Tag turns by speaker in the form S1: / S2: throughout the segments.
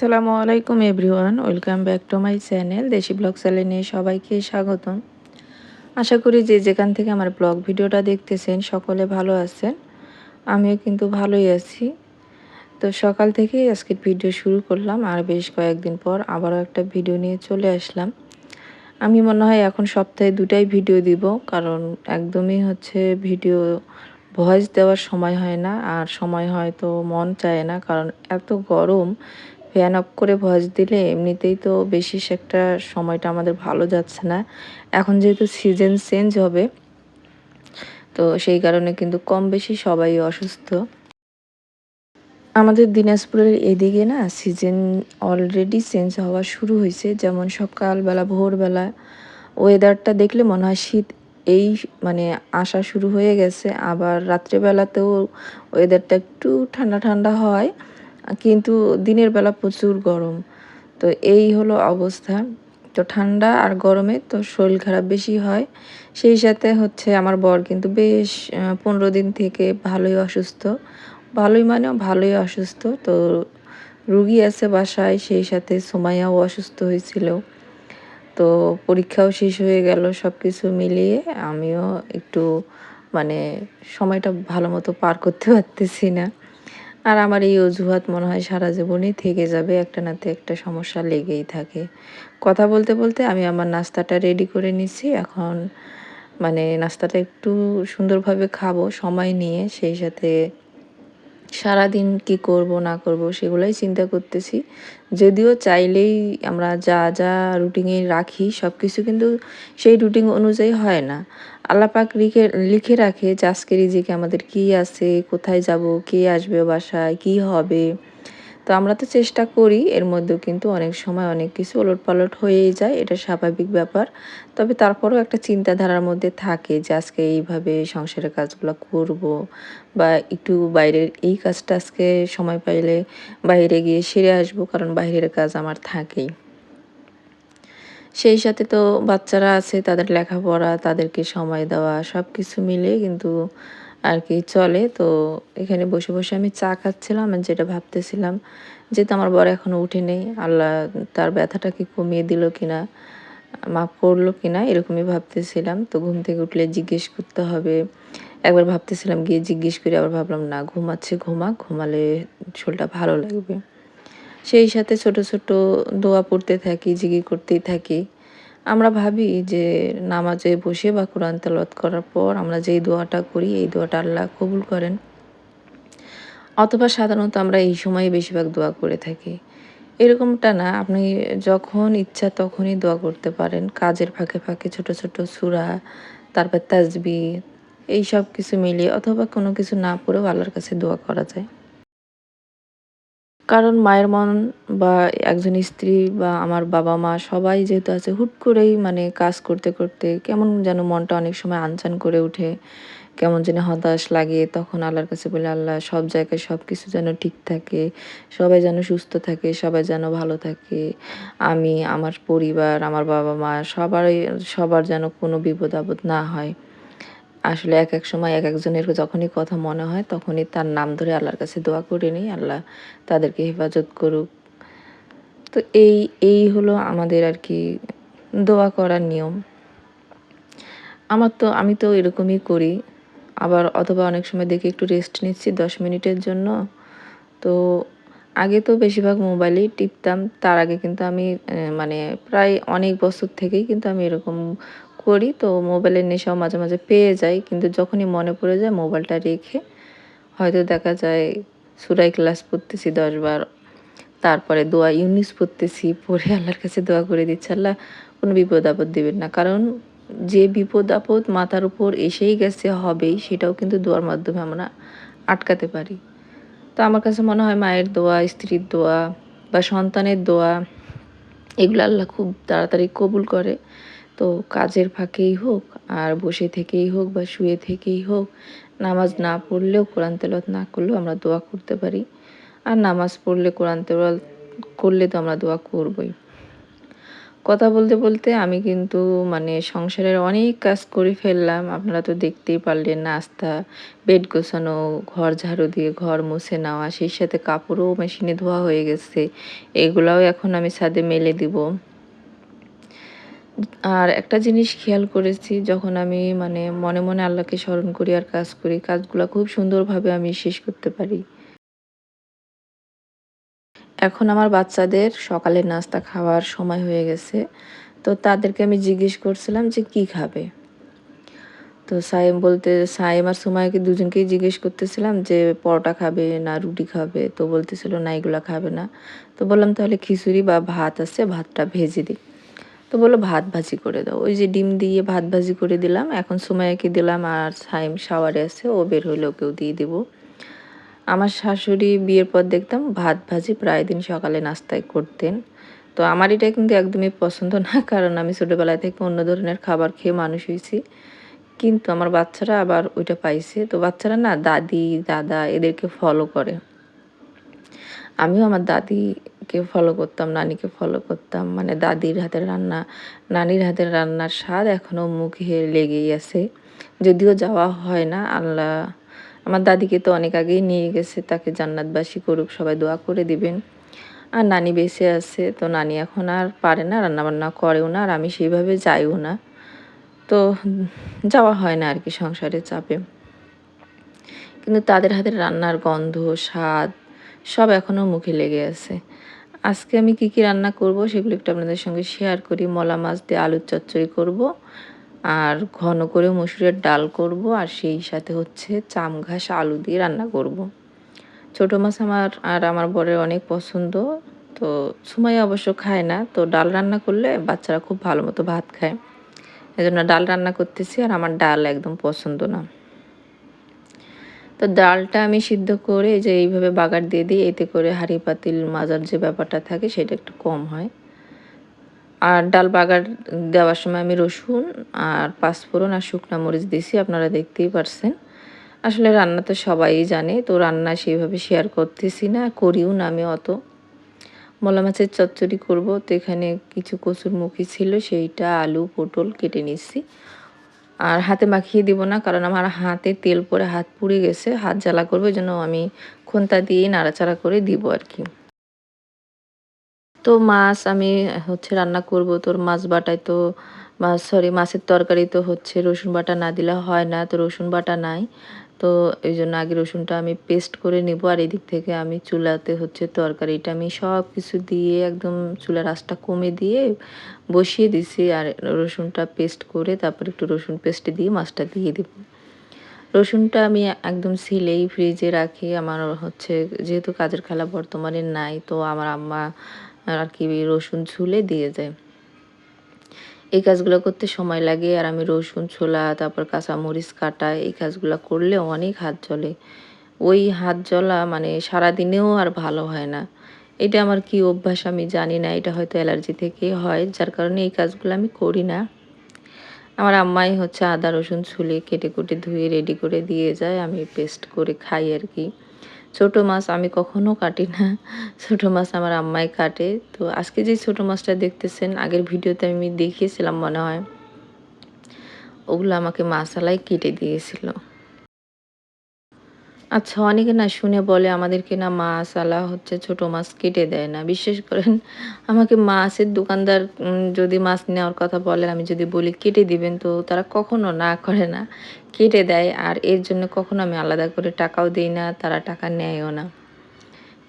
S1: আসসালামু আলাইকুম everyone, welcome back to my channel Desi vlog চ্যানেলে সবাইকে স্বাগতম। আশা করি যে যেখান থেকে আমার ব্লগ ভিডিওটা দেখতেছেন সকলে ভালো আছেন, আমিও কিন্তু ভালোই আছি। তো সকাল থেকে আজকের ভিডিও শুরু করলাম আর বেশ কয়েকদিন পর আবারও একটা ভিডিও নিয়ে চলে আসলাম। আমি মনে হয় এখন সপ্তাহে দুটাই ভিডিও দিব, কারণ একদমই হচ্ছে ভিডিও ভয়েস দেওয়ার সময় হয় না, আর সময় হয়তো মন চায় না, কারণ এত গরম ফ্যান অফ করে ভয়েস দিলে এমনিতেই তো বেশি একটা সময়টা আমাদের ভালো যাচ্ছে না। এখন যেহেতু সিজন চেঞ্জ হবে, তো সেই কারণে কিন্তু কম বেশি সবাই অসুস্থ। আমাদের দিনাজপুরের এদিকে না সিজন অলরেডি চেঞ্জ হওয়া শুরু হয়েছে, যেমন সকালবেলা, ভোরবেলা। ওয়েদারটা দেখলে মনে হয় শীত এই মানে আসা শুরু হয়ে গেছে, আবার রাত্রেবেলাতেও ওয়েদারটা একটু ঠান্ডা ঠান্ডা হয়। কিন্তু দিনের বেলা প্রচুর গরম। তো এই হলো অবস্থা। তো ঠান্ডা আর গরমে তো শরীর খারাপ বেশি হয়। সেই সাথে হচ্ছে আমার বর কিন্তু বেশ পনেরো দিন থেকে ভালোই অসুস্থ। ভালোই মানে ভালোই অসুস্থ। তো রুগী আছে বাসায়, সেই সাথে সোমাইয়াও অসুস্থ হয়েছিল। তো পরীক্ষাও শেষ হয়ে গেল সব কিছু মিলিয়ে। আমিও একটু মানে সময়টা ভালো মতো পার করতে পারতেছি না। আর আমার এই অজুহাত মনে হয় সারা জীবনই থেকে যাবে, একটা নাতে একটা সমস্যা লেগেই থাকে। কথা বলতে বলতে আমি আমার নাস্তাটা রেডি করে নিছি এখন মানে নাস্তাটা একটু সুন্দরভাবে খাব, সময় নিয়ে সেই সাথে সারাদিন কি করব, না করব সেগুলাই চিন্তা করতেছি। যদিও চাইলেই আমরা যা যা রুটিনে রাখি সব কিছু কিন্তু সেই রুটিন অনুযায়ী হয় না। আল্লাপাক লিখে লিখে রাখে যে আজকের ইজিকে আমাদের কি আছে, কোথায় যাব, কে আসবে বাসায়, কি হবে। তো আমরা তো চেষ্টা করি, এর মধ্যেও কিন্তু অনেক সময় অনেক কিছু ওলট পালট হয়েই যায়, এটা স্বাভাবিক ব্যাপার। তবে তারপরেও একটা চিন্তাধারার মধ্যে থাকে যে আজকে এইভাবে সংসারের কাজগুলো করব বা একটু বাইরের এই কাজটা আজকে সময় পাইলে বাইরে গিয়ে সেরে আসব, কারণ বাইরের কাজ আমার থাকেই। সেই সাথে তো বাচ্চারা আছে, তাদের লেখাপড়া, তাদেরকে সময় দেওয়া সব কিছু মিলে কিন্তু আর কি চলে। তো এখানে বসে বসে আমি চা খাচ্ছিলাম আর যেটা ভাবতেছিলাম যেহেতু আমার বর এখনও উঠে নেই আল্লাহ তার ব্যথাটাকে কমিয়ে দিল কিনা, মাফ করল কিনা, এরকমই ভাবতেছিলাম। তো ঘুম থেকে উঠলে জিজ্ঞেস করতে হবে। একবার ভাবতেছিলাম গিয়ে জিজ্ঞেস করে, আবার ভাবলাম না, ঘুমাচ্ছে ঘুমা ঘুমালে শরীরটা ভালো লাগবে। সেই সাথে ছোট ছোট দোয়া পড়তে থাকি জিগি করতেই থাকি। আমরা ভাবি যে নামাজে বসে বা কোরআন তেলত করার পর আমরা যেই দোয়াটা করি, এই দোয়াটা আল্লাহ কবুল করেন। অথবা সাধারণত আমরা এই সময়ে বেশিরভাগ দোয়া করে থাকি। এরকমটা না, আপনি যখন ইচ্ছা তখনই দোয়া করতে পারেন। কাজের ফাঁকে ফাঁকে ছোট ছোট সুরা, তারপর তাজবি এই সব কিছু মিলিয়ে অথবা কোনো কিছু না পড়েও আল্লাহর কাছে দোয়া করা যায়। কারণ মায়ের মন বা একজন স্ত্রী বা আমার বাবা মা সবাই যেহেতু আছে, হুট করেই মানে কাজ করতে করতে কেমন যেন মনটা অনেক সময় আনচান করে উঠে কেমন যেন হতাশ লাগে, তখন আল্লাহর কাছে বলে, আল্লাহ, সব জায়গায় সব কিছু যেন ঠিক থাকে, সবাই যেন সুস্থ থাকে, সবাই যেন ভালো থাকে। আমি, আমার পরিবার, আমার বাবা মা, সবারই, সবার যেন কোনো বিপদ আপদ না হয়। আসলে এক এক সময় এক একজনের যখনই কথা মনে হয়, তখনই তার নাম ধরে আল্লাহর কাছে দোয়া করে নিই, আল্লাহ তাদেরকে হেফাজত করুক। তো এই এই হলো আমাদের আর কি দোয়া করার নিয়ম। আমার তো, আমি তো এরকমই করি। আবার অথবা অনেক সময় দেখি একটু রেস্ট নিচ্ছি দশ মিনিটের জন্য। তো আগে তো বেশিরভাগ মোবাইলেই টিপতাম, তার আগে কিন্তু আমি মানে প্রায় অনেক বছর থেকেই কিন্তু আমি এরকম করি, তো মোবাইলের নেশাও মাঝে মাঝে পেয়ে যাই, কিন্তু যখনই মনে পড়ে যায় মোবাইলটা রেখে, হয়তো দেখা যায় সুরাই ক্লাস পড়তেছি দশবার তারপরে দোয়া ইউনিস পড়তেছি, পড়ে আল্লাহর কাছে দোয়া করে দিচ্ছে, আল্লাহ কোনো বিপদ আপদ দেবেন না। কারণ যে বিপদ আপদ মাথার উপর এসেই গেছে, হবেই, সেটাও কিন্তু দোয়ার মাধ্যমে আমরা আটকাতে পারি। তো আমার কাছে মনে হয় মায়ের দোয়া, স্ত্রীর দোয়া বা সন্তানের দোয়া, এগুলো আল্লাহ খুব তাড়াতাড়ি কবুল করে। তো কাজের ফাঁকেই হোক আর বসে থেকেই হোক বা শুয়ে থেকেই হোক, নামাজ না পড়লেও কোরআন তেলত না করলেও আমরা দোয়া করতে পারি। আর নামাজ পড়লে কোরআন তেল করলে তো আমরা দোয়া করবই। কথা বলতে বলতে আমি কিন্তু মানে সংসারের অনেক কাজ করে ফেললাম। আপনারা তো দেখতেই পারলেন নাস্তা, বেড গোছানো, ঘর ঝাড়ু দিয়ে ঘর মুছে নেওয়া, সেই সাথে কাপড়ও মেশিনে ধোয়া হয়ে গেছে। এগুলাও এখন আমি ছাদে মেলে দিব। আর একটা জিনিস খেয়াল করেছি, যখন আমি মানে মনে মনে আল্লাহকে স্মরণ করি আর কাজ করি, কাজগুলো খুব সুন্দরভাবে আমি শেষ করতে পারি। এখন আমার বাচ্চাদের সকালের নাস্তা খাওয়ার সময় হয়ে গেছে, তো তাদেরকে আমি জিজ্ঞেস করছিলাম যে কি খাবে? তো সাইম বলতে সাইম আর সুমাইকে দুজনকেই জিজ্ঞেস করতেছিলাম যে পরোটা খাবে না রুটি খাবে, তো বলতেছিল না এগুলো খাবে না। তো বললাম তাহলে খিচুড়ি বা ভাত আছে, ভাতটা ভেজে দিই। তো বলল, ভাত ভাজি করে দাও। ওই যে ডিম দিয়ে ভাত ভাজি করে দিলাম। এখন সুমাইয়াকে দিলাম আর সাইম শাওয়ারে আছে, ও বের হইলে ওকেও দিয়ে দেবো। আমার শাশুড়ি বিয়ের পর দেখতাম ভাত ভাজি প্রায় দিন সকালে নাস্তায় করতেন। তো আমার এটা কিন্তু একদমই পছন্দ না, কারণ আমি ছোটোবেলায় থেকে অন্য ধরনের খাবার খেয়ে মানুষ হয়েছি। কিন্তু আমার বাচ্চারা আবার ওইটা পাইছে। তো বাচ্চারা না দাদি, দাদা এদেরকে ফলো করে। আমিও আমার দাদিকে ফলো করতাম, নানিকে ফলো করতাম। মানে দাদির হাতের রান্না, নানির হাতের রান্নার স্বাদ এখনও মুখে লেগেই আছে। যদিও যাওয়া হয় না, আল্লাহ, আমার দাদিকে তো অনেক আগেই নিয়ে গেছে, তাকে জান্নাতবাসী করুক, সবাই দোয়া করে দিবেন। আর নানি বেঁচে আছে, তো নানি এখন আর পারে না, রান্নাবান্না করেও না, আর আমি সেইভাবে যাইও না। তো যাওয়া হয় না আর কি সংসারে চাপে। কিন্তু তাদের হাতের রান্নার গন্ধ, স্বাদ, সব এখনও মুখে লেগে আছে। আজকে আমি কি কি রান্না করব সেগুলো একটু আপনাদের সঙ্গে শেয়ার করি। মলা মাছ দিয়ে আলুর চচ্চড়ি করব, আর ঘন করে মসুরের ডাল করব, আর সেই সাথে হচ্ছে চাম ঘাস আলু দিয়ে রান্না করব। ছোটো মাছ আমার আর আমার বরের অনেক পছন্দ, তো সময় অবশ্য খায় না, তো ডাল রান্না করলে বাচ্চারা খুব ভালো মতো ভাত খায়। এজন্য ডাল রান্না করতেছি আর আমার ডাল একদম পছন্দ না। তো ডালটা আমি সিদ্ধ করে যে এইভাবে বাগার দিয়ে দিই, এতে করে হাঁড়ি পাতিল মাজার যে ব্যাপারটা থাকে সেটা একটু কম হয়। আর ডাল বাগার দেওয়ার সময় আমি রসুন আর পাঁচফোড়ন আর শুকনো মরিচ দিছি আপনারা দেখতেই পারছেন। আসলে রান্না তো সবাই জানে, তো রান্না সেইভাবে শেয়ার করতেছি না, করিও না আমি অত। মলা মাছের চচ্চড়ি করব, তো এখানে কিছু কচুর মুখি ছিল, সেইটা আলু, পটল কেটে নিচ্ছি আর হাতে মাখিয়ে দিব না, কারণ আমার হাতে তেল পরে হাত পুড়ে গেছে, হাত জ্বালা করবে জন্য আমি খোন্তা দিয়েই নাড়াচাড়া করে দিব আর কি। তো মাছ আমি হচ্ছে রান্না করব, তোর মাছ বাটায় তো সরি মাছের তরকারি তো হচ্ছে রসুন বাটা না দিলে হয় না, তো রসুন বাটা নাই। তো এই জন্য আগে রসুনটা আমি পেস্ট করে নেব। আর এদিক থেকে আমি চুলাতে হচ্ছে তরকারিটা আমি সব কিছু দিয়ে একদম চুলার আঁচটা কমে দিয়ে বসিয়ে দিছি। আর রসুনটা পেস্ট করে তারপর একটু রসুন পেস্ট দিয়ে মাছটা দিয়ে দেবো। রসুনটা আমি একদম সিলেই ফ্রিজে রাখি। আমার হচ্ছে যেহেতু কাজের খেলা বর্তমানে নাই, তো আমার আম্মা আর কি রসুন ছুলে দিয়ে যায়। এই কাজগুলো করতে সময় লাগে আর আমি রসুন, ছোলা, তারপর কাঁচামরিচ কাটা, এই কাজগুলো করলে অনেক হাত জলে ওই হাত জ্বলা মানে সারাদিনেও আর ভালো হয় না। এটা আমার কি অভ্যাস আমি জানি না, এটা হয়তো অ্যালার্জি থেকে হয়, যার কারণে এই কাজগুলো আমি করি না। আমার আম্মাই হচ্ছে আদা, রসুন, ছুলে কেটে কুটে ধুয়ে রেডি করে দিয়ে যায়, আমি পেস্ট করে খাই আর কি। ছোট মাছ আমি কখনো কাটি না। ছোট মাছ আমার আম্মাই কাটে। তো আজকে যে ছোট মাছটা দেখতেছেন, আগের ভিডিওতে আমি দেখিয়েছিলাম মনে হয়। ওগুলো আমাকে মাসালাই কেটে দিয়েছিল। আচ্ছা অনেকে না শুনে বলে আমাদেরকে না মাছ, আলা হচ্ছে ছোট মাছ কেটে দেয় না। বিশেষ করেন, আমাকে মাছের দোকানদার যদি মাছ নেওয়ার কথা বলে আমি যদি বলি কেটে দিবেন, তো তারা কখনো না করে না। কেটে দেয়, আর এর জন্য কখনো আমি আলাদা করে টাকাও দিই না, তারা টাকা নেয়ও না।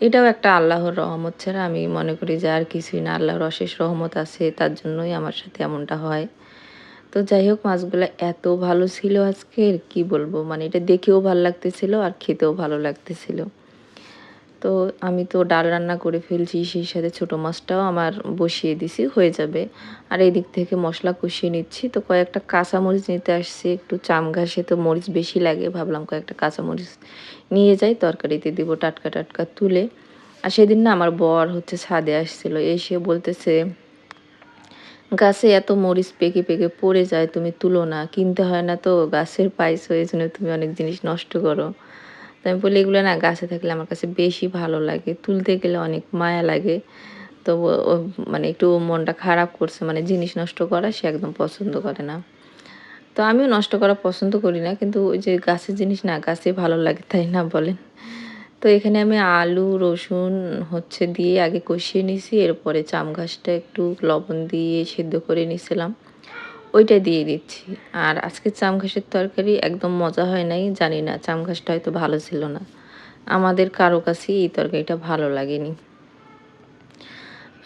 S1: এটাও একটা আল্লাহর রহমত ছাড়া আমি মনে করি যে আর কিছুই না। আল্লাহর অশেষ রহমত আছে, তার জন্যই আমার সাথে এমনটা হয়। তো যাই হোক, মাছগুলো এত ভালো ছিল আজকের, কি বলব? মানে এটা দেখেও ভালো লাগতেছিল আর খেতেও ভালো লাগতেছিল। তো আমি তো ডাল রান্না করে ফেলছি, সেই সাথে ছোটো মাছটাও আমার বসিয়ে দিছি, হয়ে যাবে। আর এই দিক থেকে মশলা কষিয়ে নিচ্ছি। তো কয়েকটা কাঁচা মরিচ নিতে আসছি, একটু চাম ঘাসে তো মরিচ বেশি লাগে, ভাবলাম কয়েকটা কাঁচা মরিচ নিয়ে যাই, তরকারিতে দিব টাটকা টাটকা তুলে। আর সেদিন না আমার বর হচ্ছে ছাদে আসছিল, এসে বলতেছে গাছে এত মরিচ পেকে পেকে পড়ে যায়, তুমি তুলো না। কিনতে হয় না তো, গাছের পাইস হয়ে জন্য তুমি অনেক জিনিস নষ্ট করো। তো আমি বলি, এগুলো না গাছে থাকলে আমার কাছে বেশি ভালো লাগে। তুলতে গেলে অনেক মায়া লাগে। তো মানে একটু মনটা খারাপ করছে মানে জিনিস নষ্ট করা সে একদম পছন্দ করে না। তো আমিও নষ্ট করা পছন্দ করি না, কিন্তু ওই যে গাছের জিনিস না, গাছে ভালো লাগে তাই না বলেন? তো এখানে আমি আলু, রসুন হচ্ছে দিয়ে আগে কষিয়ে নিছি, এরপরে চাম ঘাসটা একটু লবণ দিয়ে সেদ্ধ করে নিছিলাম। ওইটা দিয়ে দিচ্ছি। আর আজকে চাম ঘাসের তরকারি একদম মজা হয় নাই, জানি না, চাম ঘাসটা হয়তো ভালো ছিল না। আমাদের কারও কাছেই এই তরকারিটা ভালো লাগেনি।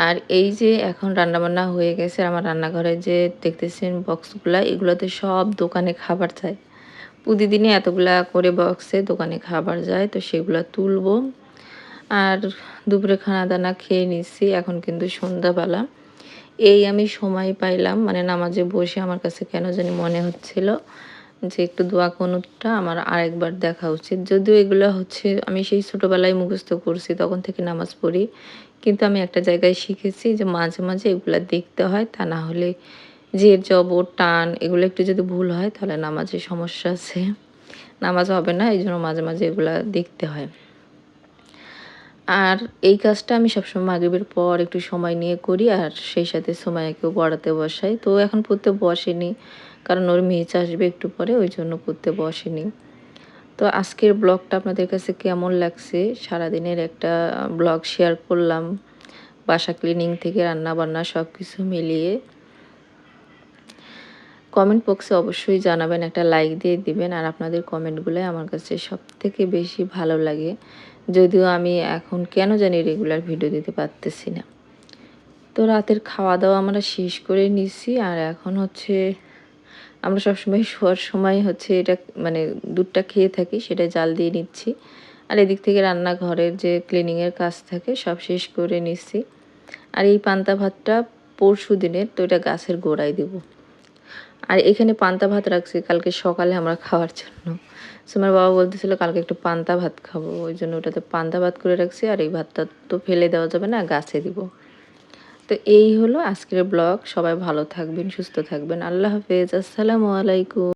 S1: আর এই যে এখন রান্নাবান্না হয়ে গেছে, আমার রান্নাঘরে যে দেখতেছেন বক্সগুলা এগুলোতে সব দোকানে খাবার চায় প্রতিদিনই এতগুলা করে বক্সে দোকানে খাবার যায়, তো সেগুলো তুলবো। আর দুপুরে খানা দানা খেয়ে নিচ্ছি এখন কিন্তু সন্ধ্যাবেলা। এই আমি সময় পাইলাম মানে নামাজে বসে আমার কাছে কেন জানি মনে হচ্ছিল যে একটু দোয়া কনুতটা আমার আরেকবার দেখা উচিত। যদিও এগুলো হচ্ছে, আমি সেই ছোটোবেলায় মুখস্থ করছি, তখন থেকে নামাজ পড়ি। কিন্তু আমি একটা জায়গায় শিখেছি যে মাঝে মাঝে এগুলো দেখতে হয়, তা না হলে জের, জবর, টান, এগুলো একটু যদি ভুল হয়, তাহলে নামাজে সমস্যা আছে। নামাজ হবে না, এই জন্য মাঝে মাঝে এগুলো দেখতে হয়। আর এই কাজটা আমি সবসময় মাগরিবের পর একটু সময় নিয়ে করি, আর সেই সাথে সময়কেও পড়াতে বসাই। তো এখন পড়তে বসেনি, কারণ ওর মেয়ে আসবে একটু পরে, ওই জন্য পড়তে বসেনি। তো আজকের ব্লগটা আপনাদের কাছে কেমন লাগছে? সারাদিনের একটা ব্লগ শেয়ার করলাম, বাসা ক্লিনিং থেকে রান্না বান্না সব কিছু মিলিয়ে। কমেন্ট বক্সে অবশ্যই জানাবেন, একটা লাইক দিয়ে দিবেন আর আপনাদের কমেন্টগুলো আমার কাছে সব থেকে বেশি ভালো লাগে। যদিও আমি এখন কেন জানি রেগুলার ভিডিও দিতে পারতেছি না। তো রাতের খাওয়া দাওয়া আমরা শেষ করে নিছি আর এখন হচ্ছে আমরা সবসময় শোয়ার সময় হচ্ছে এটা মানে দুধটা খেয়ে থাকি সেটা জাল দিয়ে নিচ্ছি। আর এদিক থেকে রান্নাঘরের যে ক্লিনিংয়ের কাজ থাকে সব শেষ করে নিচ্ছি আর এই পান্তা ভাতটা পরশু দিনের তো এটা গাছের গোড়ায় দেব। আর এখানে পান্তা ভাত রাখছি, কালকে সকালে আমরা খাওয়ার জন্য। আমার বাবা বলতেছিল কালকে একটু পান্তা ভাত খাব, ওই জন্য ওটাতে পান্তা ভাত করে রাখছি, আর এই ভাতটা তো ফেলে দেওয়া যাবে না, গাছে দিব। তো এই হলো আজকের ব্লগ, সবাই ভালো থাকবেন, সুস্থ থাকবেন, আল্লাহ হাফেজ, আসসালামু আলাইকুম।